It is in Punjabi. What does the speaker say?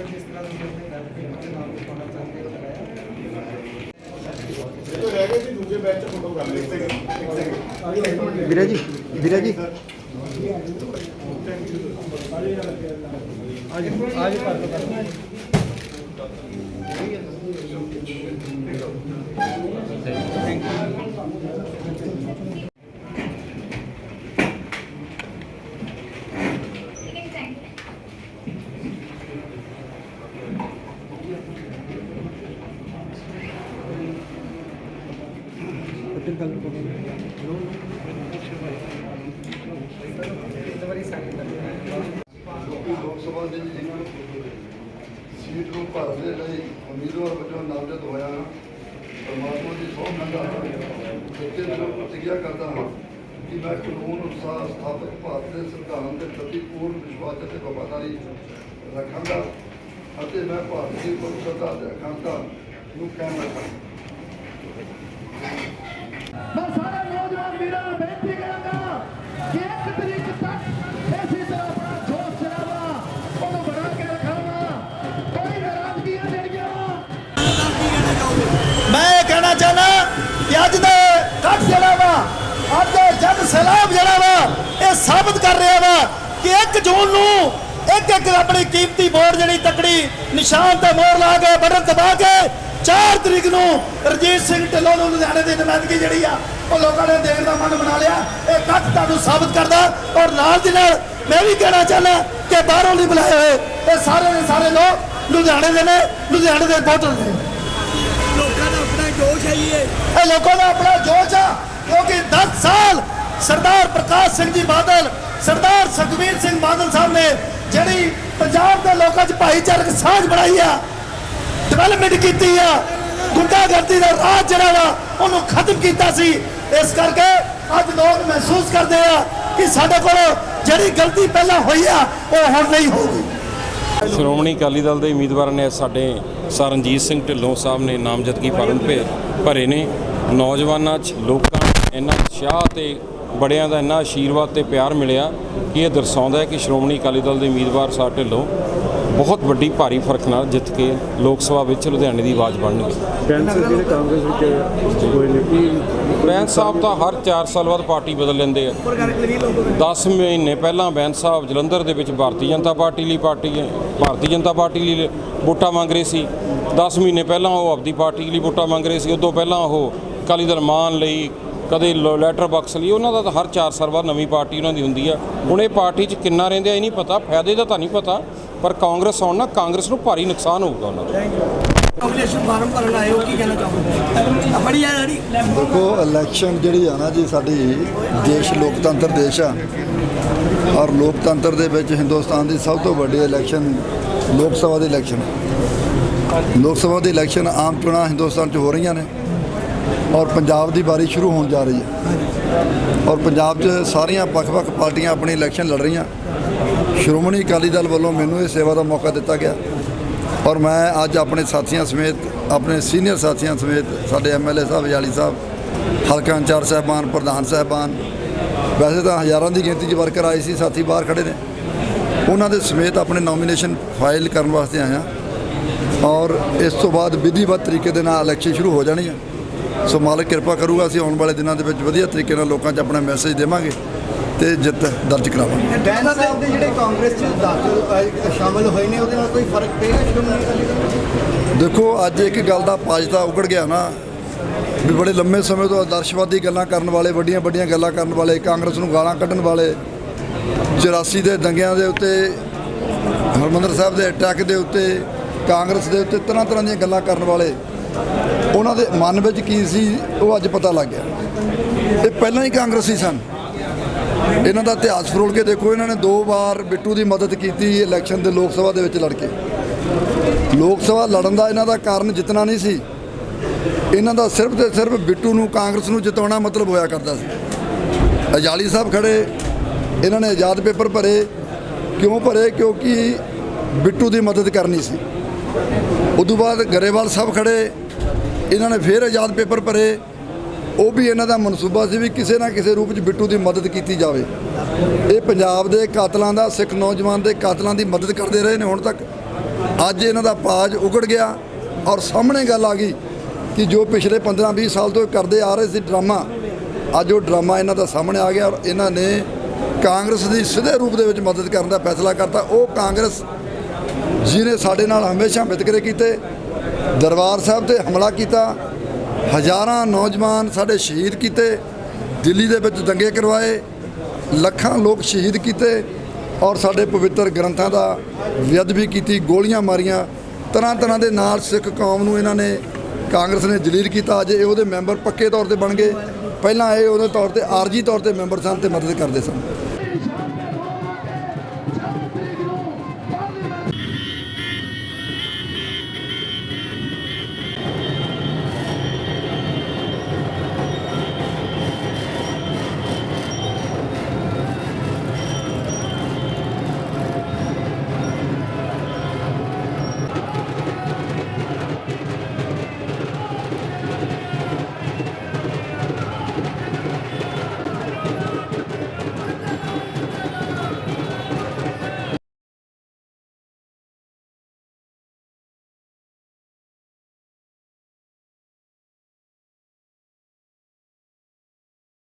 सर जिस तरह से अपने घर के उनके नाम को पाना चाहते हो लगाया तो रह गए जी दूसरे बैच से फोटो कर लेते हैं ਵੀਰਾ ਜੀ ਵੀਰਾ ਜੀ आज आज कर दो कर दो थैंक यू ਲੋਕ ਸਭਾ ਦੇ ਸੀਟ ਨੂੰ ਭਰਨ ਦੇ ਲਈ ਉਮੀਦਵਾਰ ਵਜੋਂ ਨਾਮਜ਼ਦ ਹੋਇਆ ਹਾਂ ਪਰਮਾਤਮਾ ਦੀ ਸਹੁੰ ਮੰਨਦਾ ਸੱਚੇ ਦਿਲੋਂ ਪ੍ਰਤੀਗਿਆ ਕਰਦਾ ਹਾਂ ਕਿ ਮੈਂ ਕਾਨੂੰਨ ਅਨੁਸਾਰ ਸਥਾਪਿਤ ਭਾਰਤ ਦੇ ਸੰਵਿਧਾਨ ਦੇ ਪ੍ਰਤੀ ਪੂਰਨ ਵਿਸ਼ਵਾਸ ਅਤੇ ਵਫਾਦਾਰੀ ਰੱਖਾਂਗਾ ਅਤੇ ਮੈਂ ਭਾਰਤ ਦੀ ਪਵਿੱਤਰਤਾ ਅਤੇ ਅਖੰਡਤਾ ਨੂੰ ਕਾਇਮ ਰੱਖਾਂਗਾ। ਮੈਂ ਸਾਰੇ ਨੌਜਵਾਨ ਵੀਰਾਂ ਨੂੰ ਬੇਨਤੀ ਕਰਾਂਗਾ ਕਿ ਇੱਕ ਤਰੀਕ ਤੱਕ ਇਸੇ ਤਰ੍ਹਾਂ ਆਪਣਾ ਜੋਸ਼ ਜਲਾਵਾ ਉਹਨੂੰ ਬਣਾ ਕੇ ਰੱਖਾਂਗਾ ਕੋਈ ਨਾਰਾਜ਼ਗੀਆਂ ਜਿਹੜੀਆਂ ਮੈਂ ਇਹ ਕਹਿਣਾ ਚਾਹਨਾ ਕਿ ਅੱਜ ਦਾ ਕੱਟ ਜਿਹੜਾ ਵਾ, ਅੱਜ ਦਾ ਜਨ ਸਲਾਮ ਜਿਹੜਾ ਵਾ, ਇਹ ਸਾਬਤ ਕਰ ਰਿਹਾ ਵਾ ਕਿ 1 ਜੂਨ ਨੂੰ ਇੱਕ ਇੱਕ ਆਪਣੀ ਕੀਮਤੀ ਵੋਟ ਜਿਹੜੀ ਤਕੜੀ ਨਿਸ਼ਾਨ ਤੇ ਮੋਹਰ ਲਾ ਕੇ, ਬਟਨ ਦਬਾ ਕੇ 4 ਤਰੀਕ ਨੂੰ ਰਜੀਤ ਸਿੰਘ ਢਿੱਲੋਂ ਨੂੰ ਲੁਧਿਆਣੇ ਦੀ ਨੁਮਾਇੰਦਗੀ ਜਿਹੜੀ ਆ ਉਹ ਲੋਕਾਂ ਨੇ ਦੇਣ ਦਾ ਮਨ ਬਣਾ ਲਿਆ। ਇਹ ਕੱਟ ਤੁਹਾਨੂੰ ਸਾਬਤ ਕਰਦਾ ਔਰ ਨਾਲ ਦੀ ਨਾਲ ਮੈਂ ਵੀ ਕਹਿਣਾ ਚਾਹਨਾ ਕਿ ਬਾਹਰੋਂ ਨਹੀਂ ਬੁਲਾਏ ਹੋਏ। ਇਹ ਸਾਰੇ ਦੇ ਸਾਰੇ ਲੋਕ ਲੁਧਿਆਣੇ ਦੇ ਨੇ ਲੁਧਿਆਣੇ ਦੇ ਵੋਟਰ ਨੇ। ਲੋਕਾਂ ਦਾ ਆਪਣਾ ਜੋਸ਼ ਹੈ ਇਹ। ਲੋਕਾਂ ਦਾ ਆਪਣਾ ਜੋਸ਼ ਆ ਕਿਉਂਕਿ 10 ਸਾਲ ਸਰਦਾਰ ਪ੍ਰਕਾਸ਼ ਸਿੰਘ ਜੀ ਬਾਦਲ ਸਰਦਾਰ ਸੁਖਬੀਰ ਸਿੰਘ ਬਾਦਲ ਸਾਹਿਬ ਨੇ ਜਿਹੜੀ ਪੰਜਾਬ ਦੇ ਲੋਕਾਂ 'ਚ ਭਾਈਚਾਰਕ ਸਾਂਝ ਬਣਾਈ ਆ ਡਿਵੈਲਪਮੈਂਟ ਕੀਤੀ ਆ। ਗੁੰਡਾਗਰਦੀ ਦਾ ਰਾਜ ਜਿਹੜਾ ਵਾ, ਉਹਨੂੰ ਖਤਮ ਕੀਤਾ ਸੀ। ਇਸ ਕਰਕੇ ਅੱਜ ਲੋਕ ਮਹਿਸੂਸ ਕਰਦੇ ਆ ਕਿ ਸਾਡੇ ਕੋਲ ਜਿਹੜੀ ਗਲਤੀ ਪਹਿਲਾਂ ਹੋਈ ਆ, ਉਹ ਹੁਣ ਨਹੀਂ ਹੋਊਗੀ। ਸ਼੍ਰੋਮਣੀ ਅਕਾਲੀ ਦਲ ਦੇ ਉਮੀਦਵਾਰ ਨੇ ਸਾਡੇ ਸਰਨਜੀਤ ਸਿੰਘ ਢਿੱਲੋਂ ਸਾਹਿਬ ਨੇ ਨਾਮਜ਼ਦਗੀ ਫਾਰਮ ਭਰੇ ਨੇ। ਨੌਜਵਾਨਾਂ 'ਚ ਲੋਕਾਂ ਨੂੰ ਇੰਨਾ ਉਤਸ਼ਾਹ ਤੇ ਬੜਿਆਂ ਦਾ ਇੰਨਾ ਆਸ਼ੀਰਵਾਦ ਤੇ ਪਿਆਰ ਮਿਲਿਆ ਕਿ ਇਹ ਦਰਸਾਉਂਦਾ ਹੈ ਕਿ ਸ਼੍ਰੋਮਣੀ ਅਕਾਲੀ ਦਲ ਦੇ ਉਮੀਦਵਾਰ ਸਾਹਿਬ ਢਿੱਲੋਂ ਬਹੁਤ ਵੱਡੀ ਭਾਰੀ ਫ਼ਰਕ ਨਾਲ ਜਿੱਤ ਕੇ ਲੋਕ ਸਭਾ ਵਿੱਚ ਲੁਧਿਆਣੇ ਦੀ ਆਵਾਜ਼ ਬਣਨਗੇ। ਬੈਂਸ ਜਿਹੜੇ ਕਾਂਗਰਸ ਵਿੱਚ ਹੋਏ ਨੇ ਕੀ ਬੈਂਸ ਸਾਹਿਬ ਤਾਂ ਹਰ 4 ਸਾਲ ਬਾਅਦ ਪਾਰਟੀ ਬਦਲ ਲੈਂਦੇ ਆ। 10 ਮਹੀਨੇ ਪਹਿਲਾਂ ਬੈਂਸ ਸਾਹਿਬ ਜਲੰਧਰ ਦੇ ਵਿੱਚ ਭਾਰਤੀ ਜਨਤਾ ਪਾਰਟੀ ਲਈ ਪਾਰਟੀ ਭਾਰਤੀ ਜਨਤਾ ਪਾਰਟੀ ਲਈ ਵੋਟਾਂ ਮੰਗ ਰਹੇ ਸੀ। 10 ਮਹੀਨੇ ਪਹਿਲਾਂ ਉਹ ਆਪਦੀ ਪਾਰਟੀ ਲਈ ਵੋਟਾਂ ਮੰਗ ਰਹੇ ਸੀ। ਉਦੋਂ ਪਹਿਲਾਂ ਉਹ ਅਕਾਲੀ ਦਲ ਮਾਨ ਲਈ ਕਦੇ ਲੈਟਰ ਬਾਕਸ ਲਈ ਉਹਨਾਂ ਦਾ ਤਾਂ ਹਰ 4 ਸਾਲ ਬਾਅਦ ਨਵੀਂ ਪਾਰਟੀ ਉਹਨਾਂ ਦੀ ਹੁੰਦੀ ਆ। ਹੁਣ ਇਹ ਪਾਰਟੀ 'ਚ ਕਿੰਨਾ ਰਹਿੰਦੇ ਆ ਇਹ ਨਹੀਂ ਪਤਾ ਫਾਇਦੇ ਦਾ ਤਾਂ ਨਹੀਂ ਪਤਾ। ਪਰ ਕਾਂਗਰਸ ਆਉਣ ਨਾਲ ਕਾਂਗਰਸ ਨੂੰ ਭਾਰੀ ਨੁਕਸਾਨ ਹੋਊਗਾ ਉਹਨਾਂ ਦਾ। ਨੋਮੀਨੇਸ਼ਨ ਫਾਰਮ ਭਰਨ ਆਏ ਹੋ ਕੀ ਕਹਿਣਾ ਚਾਹੋਗੇ? ਬੜੀ ਹੈ ਜਿਹੜੀ? ਦੇਖੋ ਇਲੈਕਸ਼ਨ ਜਿਹੜੀ ਆ ਨਾ ਜੀ ਸਾਡੀ ਦੇਸ਼ ਲੋਕਤੰਤਰ ਦੇਸ਼ ਆ। ਔਰ ਲੋਕਤੰਤਰ ਦੇ ਵਿੱਚ ਹਿੰਦੁਸਤਾਨ ਦੀ ਸਭ ਤੋਂ ਵੱਡੀ ਇਲੈਕਸ਼ਨ ਲੋਕ ਸਭਾ ਦੀ ਇਲੈਕਸ਼ਨ ਲੋਕ ਸਭਾ ਦੀ ਇਲੈਕਸ਼ਨ ਆਮ ਚੋਣਾਂ ਹਿੰਦੁਸਤਾਨ 'ਚ ਹੋ ਰਹੀਆਂ ਨੇ। ਔਰ ਪੰਜਾਬ ਦੀ ਵਾਰੀ ਸ਼ੁਰੂ ਹੋਣ ਜਾ ਰਹੀ ਹੈ ਔਰ ਪੰਜਾਬ 'ਚ ਸਾਰੀਆਂ ਵੱਖ-ਵੱਖ ਪਾਰਟੀਆਂ ਆਪਣੀ ਇਲੈਕਸ਼ਨ ਲੜ ਰਹੀਆਂ। ਸ਼੍ਰੋਮਣੀ ਅਕਾਲੀ ਦਲ ਵੱਲੋਂ ਮੈਨੂੰ ਇਹ ਸੇਵਾ ਦਾ ਮੌਕਾ ਦਿੱਤਾ ਗਿਆ। ਔਰ ਮੈਂ ਅੱਜ ਆਪਣੇ ਸਾਥੀਆਂ ਸਮੇਤ, ਆਪਣੇ ਸੀਨੀਅਰ ਸਾਥੀਆਂ ਸਮੇਤ, ਸਾਡੇ ਐਮਐਲਏ ਸਾਹਿਬ, ਯਾਲੀ ਸਾਹਿਬ, ਹਲਕਾ ਇੰਚਾਰਜ ਸਾਹਿਬਾਨ, ਪ੍ਰਧਾਨ ਸਾਹਿਬਾਨ, ਵੈਸੇ ਤਾਂ ਹਜ਼ਾਰਾਂ ਦੀ ਗਿਣਤੀ 'ਚ ਵਰਕਰ ਆਏ ਸੀ, ਸਾਥੀ ਬਾਹਰ ਖੜੇ ਨੇ। ਉਹਨਾਂ ਦੇ ਸਮੇਤ ਆਪਣੇ ਨੋਮੀਨੇਸ਼ਨ ਫਾਈਲ ਕਰਨ ਵਾਸਤੇ ਆਇਆ ਔਰ ਇਸ ਤੋਂ ਬਾਅਦ ਵਿਧੀਵਤ ਤਰੀਕੇ ਦੇ ਨਾਲ ਇਲੈਕਸ਼ਨ ਸ਼ੁਰੂ ਹੋ ਜਾਣੀ ਹੈ। ਸੋ ਮਾਲਕ ਕਿਰਪਾ ਕਰੂਗਾ, ਅਸੀਂ ਆਉਣ ਵਾਲੇ ਦਿਨਾਂ ਦੇ ਵਿੱਚ ਵਧੀਆ ਤਰੀਕੇ ਨਾਲ ਲੋਕਾਂ 'ਚ ਆਪਣਾ ਮੈਸੇਜ ਦੇਵਾਂਗੇ। ਤੇ ਜਿੱਤ ਦਰਜ ਕਰਾਵਾਂਗੇ ਬੈਂਸ ਸਾਹਿਬ ਦੇ ਜਿਹੜੇ ਕਾਂਗਰਸ ਚ ਦਾਖਲ ਅ, ਸ਼ਾਮਲ ਹੋਏ ਨੇ ਉਹਦੇ ਨਾਲ ਕੋਈ ਫ਼ਰਕ ਪਏਗਾ ਸ਼੍ਰੋਮਣੀ ਅਕਾਲੀ ਦਲ ਨੂੰ? ਦੇਖੋ ਅੱਜ ਇੱਕ ਗੱਲ ਦਾ ਪਾਜਦਾ ਉਗੜ ਗਿਆ ਨਾ ਵੀ ਬੜੇ ਲੰਮੇ ਸਮੇਂ ਤੋਂ ਆਦਰਸ਼ਵਾਦੀ ਗੱਲਾਂ ਕਰਨ ਵਾਲੇ ਵੱਡੀਆਂ ਵੱਡੀਆਂ ਗੱਲਾਂ ਕਰਨ ਵਾਲੇ ਕਾਂਗਰਸ ਨੂੰ ਗਾਲਾਂ ਕੱਢਣ ਵਾਲੇ 84 ਦੇ ਦੰਗਿਆਂ ਦੇ ਉੱਤੇ ਹਰਮੰਦਰ ਸਾਹਿਬ ਦੇ ਅਟੈਕ ਦੇ ਉੱਤੇ ਕਾਂਗਰਸ ਦੇ ਉੱਤੇ ਤਰ੍ਹਾਂ ਤਰ੍ਹਾਂ ਦੀਆਂ ਗੱਲਾਂ ਕਰਨ ਵਾਲੇ ਉਹਨਾਂ ਦੇ ਮਨ ਵਿੱਚ ਕੀ ਸੀ ਉਹ ਅੱਜ ਪਤਾ ਲੱਗ ਗਿਆ। ਇਹ ਪਹਿਲਾਂ ਹੀ ਕਾਂਗਰਸੀ ਸਨ। ਇਹਨਾਂ ਦਾ ਇਤਿਹਾਸ ਫਰੋਲ ਕੇ ਦੇਖੋ, ਇਹਨਾਂ ਨੇ ਦੋ ਵਾਰ ਬਿੱਟੂ ਦੀ ਮਦਦ ਕੀਤੀ ਇਲੈਕਸ਼ਨ ਦੇ ਲੋਕ ਸਭਾ ਦੇ ਵਿੱਚ ਲੜ ਕੇ। ਲੋਕ ਸਭਾ ਲੜਨ ਦਾ ਇਹਨਾਂ ਦਾ ਕਾਰਨ ਜਿੱਤਣਾ ਨਹੀਂ ਸੀ, ਇਹਨਾਂ ਦਾ ਸਿਰਫ ਤੇ ਸਿਰਫ ਬਿੱਟੂ ਨੂੰ ਕਾਂਗਰਸ ਨੂੰ ਜਿਤਾਉਣਾ ਮਤਲਬ ਹੋਇਆ ਕਰਦਾ ਸੀ। ਅਜਾਲੀ ਸਾਹਿਬ ਖੜੇ, ਇਹਨਾਂ ਨੇ ਆਜ਼ਾਦ ਪੇਪਰ ਭਰੇ, ਕਿਉਂ ਭਰੇ? ਕਿਉਂਕਿ ਬਿੱਟੂ ਦੀ ਮਦਦ ਕਰਨੀ ਸੀ। ਉਦੋਂ ਬਾਅਦ ਗਰੇਵਾਲ ਸਾਹਿਬ ਖੜੇ, ਇਹਨਾਂ ਨੇ ਫਿਰ ਆਜ਼ਾਦ ਪੇਪਰ ਭਰੇ ਉਹ ਵੀ ਇਹਨਾਂ ਦਾ ਮਨਸੂਬਾ ਸੀ ਵੀ ਕਿਸੇ ਨਾ ਕਿਸੇ ਰੂਪ 'ਚ ਬਿੱਟੂ ਦੀ ਮਦਦ ਕੀਤੀ ਜਾਵੇ। ਇਹ ਪੰਜਾਬ ਦੇ ਕਾਤਲਾਂ ਦਾ, ਸਿੱਖ ਨੌਜਵਾਨ ਦੇ ਕਾਤਲਾਂ ਦੀ ਮਦਦ ਕਰਦੇ ਰਹੇ ਨੇ। ਹੁਣ ਤੱਕ ਅੱਜ ਇਹਨਾਂ ਦਾ ਪਾਜ ਉਗੜ ਗਿਆ ਔਰ ਸਾਹਮਣੇ ਗੱਲ ਆ ਗਈ ਕਿ ਜੋ ਪਿਛਲੇ 15-20 ਸਾਲ ਤੋਂ ਕਰਦੇ ਆ ਰਹੇ ਸੀ ਡਰਾਮਾ, ਅੱਜ ਉਹ ਡਰਾਮਾ ਇਹਨਾਂ ਦਾ ਸਾਹਮਣੇ ਆ ਗਿਆ ਔਰ ਇਹਨਾਂ ਨੇ ਕਾਂਗਰਸ ਦੀ ਸਿੱਧੇ ਰੂਪ ਦੇ ਵਿੱਚ ਮਦਦ ਕਰਨ ਦਾ ਫੈਸਲਾ ਕਰਤਾ। ਉਹ ਕਾਂਗਰਸ ਜਿਹਨੇ ਸਾਡੇ ਨਾਲ ਹਮੇਸ਼ਾ ਵਿਤਕਰੇ ਕੀਤੇ, ਦਰਬਾਰ ਸਾਹਿਬ ਤੇ ਹਮਲਾ ਕੀਤਾ ਹਜ਼ਾਰਾਂ ਨੌਜਵਾਨ ਸਾਡੇ ਸ਼ਹੀਦ ਕੀਤੇ, ਦਿੱਲੀ ਦੇ ਵਿੱਚ ਦੰਗੇ ਕਰਵਾਏ, ਲੱਖਾਂ ਲੋਕ ਸ਼ਹੀਦ ਕੀਤੇ ਔਰ ਸਾਡੇ ਪਵਿੱਤਰ ਗ੍ਰੰਥਾਂ ਦਾ ਵਿਅਦ ਵੀ ਕੀਤੀ, ਗੋਲੀਆਂ ਮਾਰੀਆਂ। ਤਰ੍ਹਾਂ ਤਰ੍ਹਾਂ ਦੇ ਨਾਲ ਸਿੱਖ ਕੌਮ ਨੂੰ ਇਹਨਾਂ ਨੇ, ਕਾਂਗਰਸ ਨੇ ਜਲੀਲ ਕੀਤਾ। ਅੱਜ ਇਹ ਉਹਦੇ ਮੈਂਬਰ ਪੱਕੇ ਤੌਰ ਤੇ ਬਣ ਗਏ। ਪਹਿਲਾਂ ਇਹ ਉਹਦੇ ਤੌਰ ਤੇ ਆਰਜੀ ਤੌਰ ਤੇ ਮੈਂਬਰ ਸਨ ਤੇ ਮਦਦ ਕਰਦੇ ਸਨ।